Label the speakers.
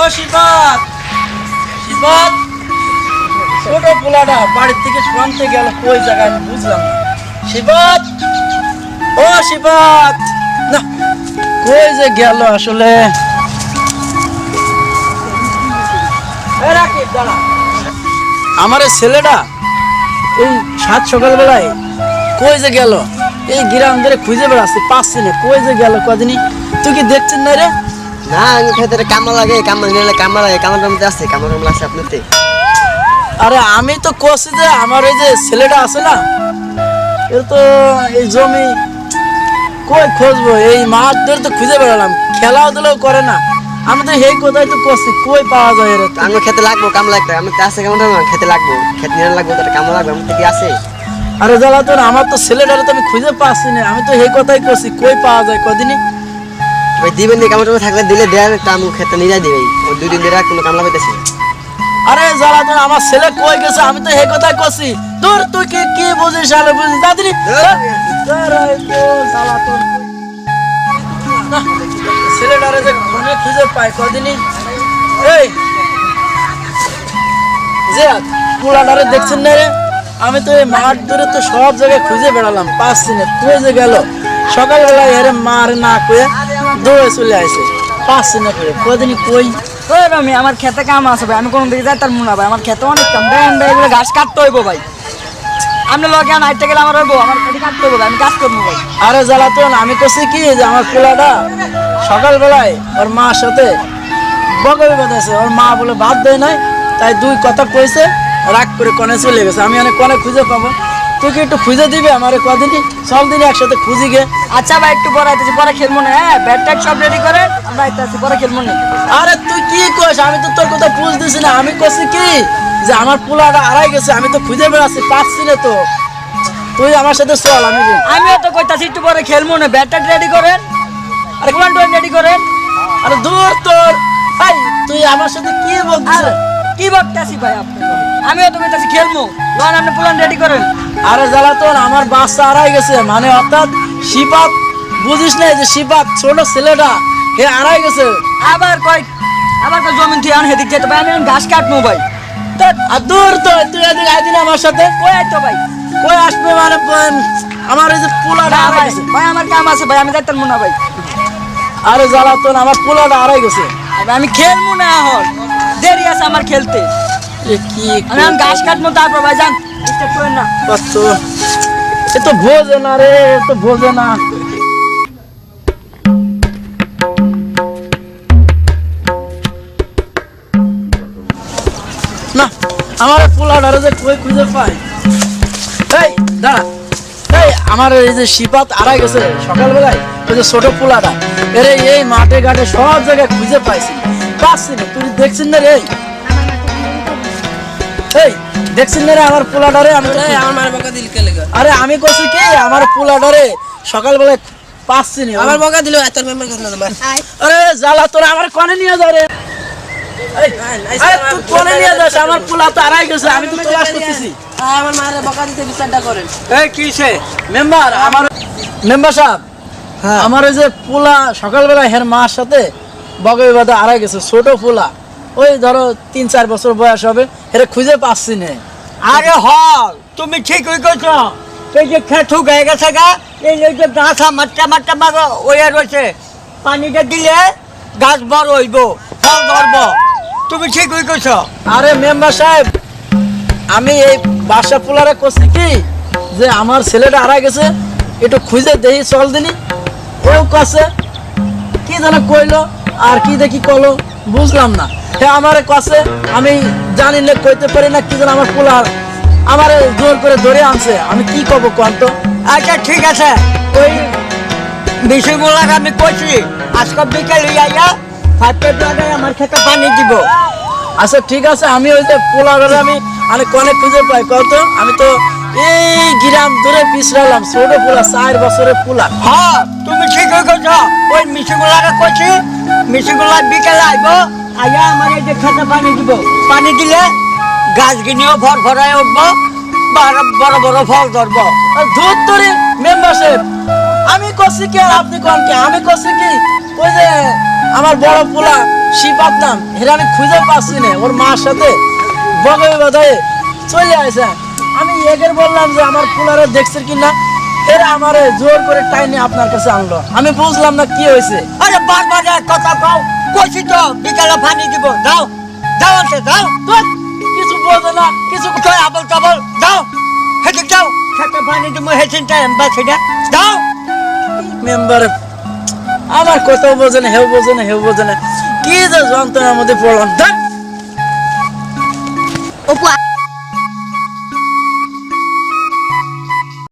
Speaker 1: ও শিবাত! শিবাত! ছোট পোলাটা বাড়ির থেকে শুনতে গেল, কই জায়গায় বুঝলাম না। শিবাত! ও শিবাত! না, কই যে গেল আসলে। আমার ছেলেটা এই সাত সকালবেলায় কই যে গেল? এই গ্রাম ধরে খুঁজে বেড়াচ্ছি, পাচ্ছি না। কই যে গেল কদিনই? তুই কি দেখছিস না রে?
Speaker 2: না আমি খেতে কামা লাগে কামা নিলে কামা লাগে কামার মধ্যে আছে কামার কামা আছে আপনাতে
Speaker 1: আরে আমি তো কষি যে আমার এই যে ছেলেটা আছে না এর তো এই জমি কই খুঁজবো? এই মাঠ ধরে তো খুঁজে বেড়ালাম খেলাও দিলেও করে না। আমি তো এই কোথায় তো কষি কই পাওয়া যায় এর?
Speaker 2: আমি খেতে লাগবো কাম লাগবে আমি তো আছে কেমন খেতে লাগবো খেতে নিয়ে লাগবো তাহলে কাম লাগবে আমার কি আছে?
Speaker 1: আরে জ্বালা তোর আমার তো ছেলেটারে তো আমি খুঁজে পাচ্ছি না আমি তো এই কথাই কষি কই পাওয়া যায় কদিনই
Speaker 2: ওই দিবেন দিয়ে কামড় টামড় থাকলে দিলে দেয় একটা আমি খেতে নিয়ে যাই দিবে ওই দুই দিন ধরে কোনো কামলা
Speaker 1: আরে জ্বালা তোর আমার ছেলে কই গেছে? আমি তো দূর তুই কি কি বুঝিস আরে বুঝিস? দাদিনি ছেলেটারে যে ঘুরে খুঁজে পায় কদিনই। এই যে পোলাটারে দেখছেন না রে? আমি তো এই মাঠ ধরে তো সব জায়গায় খুঁজে বেড়ালাম। পাঁচ না তুই যে গেল সকালবেলায় এরে মার না কয়ে দৌড়ে চলে আসে। পাচ্ছি না করে কদিনই কই?
Speaker 3: ওই রমি আমার খেতে কাম আছে ভাই। আমি কোনো দিকে যাই তার মুনা ভাই। আমার খেতে অনেক কাম। দেন ভাই এগুলো ঘাস কাটতে হইব ভাই। আপনি লগে আইতে গেলে আমার হইব। আমার খেতে কাটতে হইব আমি কাজ করব ভাই।
Speaker 1: আরে জ্বালাতন আমি কছি কি যে আমার পোলাটা সকালবেলায় ওর মার সাথে বগবে বাঁধাছে ওর মা বলে ভাত দেয় নাই। তাই দুই কথা কইছে। রাগ করে কনে চলে গেছে। আমি অনেক কনে খুঁজে পাবো। তুই একটু খুঁজে দিবি আমার কদিনই চল দিনই একসাথে খুঁজি গে।
Speaker 3: আচ্ছা ভাই একটু পরে আইতেছি পরে খেলব না হ্যাঁ? ব্যাট ট্যাট সব রেডি করে আমরা আইতে আসি পরে খেলব না।
Speaker 1: আরে তুই কি কইস আমি তো তোর কথা বুঝতেছি না। আমি কছি কি? যে আমার পোলাটা আড়াই গেছে আমি তো খুঁজে বেড়াচ্ছি পাচ্ছি না তো। তুই আমার সাথে চল আমি।
Speaker 3: আমিও তো কইতাছি একটু পরে খেলব না। ব্যাট ট্যাট রেডি করেন? আর কোন রেডি করেন?
Speaker 1: আরে দূর তোর। ভাই তুই আমার সাথে কি বলছিস
Speaker 3: কি ভাবতেছি ভাই আপনি? আমিও তো কইতাছি খেলব লন আপনি প্ল্যান রেডি করেন।
Speaker 1: আরে জ্বালাতন আমার বাচ্চা আড়াই গেছে। মানে অর্থাৎ শিপাত বুঝিস না যে শিপাত ছোট ছেলেটা হে আড়াই গেছে।
Speaker 3: আবার কয় আবার কয় জমিন তুই আন হেদিক যেতে ভাই আমি ঘাস কাটবো ভাই।
Speaker 1: আর দূর তো তুই এদিকে আইদিন আমার সাথে।
Speaker 3: কই আইতো ভাই
Speaker 1: কই আসবে মানে আমার এই যে পোলাটা আড়াই
Speaker 3: ভাই
Speaker 1: গেছে।
Speaker 3: ভাই আমার কাম আছে ভাই আমি যাইতাম না ভাই।
Speaker 1: আরে জ্বালাতন আমার পোলাটা আড়াই গেছে।
Speaker 3: আমি খেলব না এখন। দেরি আছে আমার খেলতে।
Speaker 1: কি
Speaker 3: এখন ঘাস কাটবো তারপর ভাই যান। ডিস্টার্ব করেন না।
Speaker 1: কত এ তো বোঝে না রে এ তো বোঝে না। না আমার পোলাটারে যে কই খুঁজে পাই এই দাঁড়া। এই আমার এই যে শিপাত আড়াই গেছে সকালবেলায় ওই যে ছোট পোলাটা। এরে এই মাঠে ঘাটে সব জায়গায় খুঁজে পাইছি। পাচ্ছি না তুই দেখছিস না রে? এই? এই দেখছিস না রে আমার পোলাটারে আমি তো
Speaker 4: আমার মায়ের বকা দিল কে লেগে?
Speaker 1: আরে আমি কইছি কি আমার পোলাটারে সকালবেলায় পাচ্ছি না
Speaker 4: আমার বকা দিল এত মেম্বার কথা না
Speaker 1: আরে জ্বালা তোরা আমার কনে নিয়ে যা রে। আরে তুই কনে নিয়ে যাস আমার পোলা তো আড়াই গেছে আমি তো তলাশ করতেছি।
Speaker 4: আমার মায়ের বকা দিতে বিচারটা করেন।
Speaker 1: এই কিসে মেম্বার আমার মেম্বার সাহেব আমার ওই যে পোলা সকালবেলা হের মার সাথে বগবে বাদে আড়াই গেছে ছোট পোলা। ওই ধরো তিন চার বছর বয়স হবে এরা খুঁজে পাচ্ছি না।
Speaker 3: আরে হল, তুমি ঠিক হয়ে গেছো এই যে খেটু গায়ে গেছে গা, এই যে গাছ মাট্টা মাট্টা মাগো ওই আর রয়েছে। পানিটা দিলে গাছ বড় হইব, ফল ধরব। তুমি ঠিক হয়ে গেছো
Speaker 1: আরে মেম্বার সাহেব, আমি এই বাসা পোলারে করছি কি, যে আমার ছেলেটা আড়াই গেছে, একটু খুঁজে দেই চল দিনি। ও কছে কি যেন কইলো, আর কি দেখি কলো বুঝলাম না। হে আমারে কছে আমি জানি না কইতে পারি না কি যেন আমার পোলা আমারে জোর করে ধরে আনছে। আমি কি কব কোন তো?
Speaker 3: আচ্ছা ঠিক আছে। ওই বিষয়গুলাকে আমি কইছি। আজকে বিকেলে আইয়া ফাইভের জায়গায় আমার খেতে পানি দিব।
Speaker 1: আচ্ছা ঠিক আছে আমি ওই যে পোলারে আমি আমি কনে খুঁজে পাই কত আমি তো এই গ্রাম ধরে পিছড়ালাম ছোট পোলা চার বছরের পোলা।
Speaker 3: হ্যাঁ তুমি ঠিক হয়ে গেছো। ওই মিশিগুলাকে কইছি মিশিগুলা বিকেলে আইব আইয়া আমার এই যে খেতে পানি দিব। পানি দিলে গাছ গিনিও ভর ভরায় উঠবো বড় বড় বড় ফল ধরবো।
Speaker 1: ধূর তোরে মেম্বারশিপ আমি করছি কি আর আপনি কোন কি? আমি করছি কি? ওই যে আমার বড় পোলা শিপাত নাম এরা আমি খুঁজে পাচ্ছি না। ওর মার সাথে বগে বাধায় চলে আসে। এগের বললাম যে আমার পোলারে দেখছে কিনা? এরা আমারে জোর করে টাইনে আপনার কাছে আনলো। আমি বুঝলাম না কি হয়েছে।
Speaker 3: আরে বারবার এক কথা কও। কইছি তো বিকালে পানি দিব। যাও যাও আছে
Speaker 1: ধুৎ, কিছু বোঝে না কিছু
Speaker 3: কই আবল তাবল যাও হেঁটে যাও। খেতে পানি দিব হেঁচিনটা এম্বাসি না। যাও
Speaker 1: মেম্বার আমার কথাও বোঝে না হেউ বোঝে না হেউ বোঝে না। কি যে যন্ত্রণার মধ্যে পড়লাম। ধ্যাৎ।
Speaker 5: অপু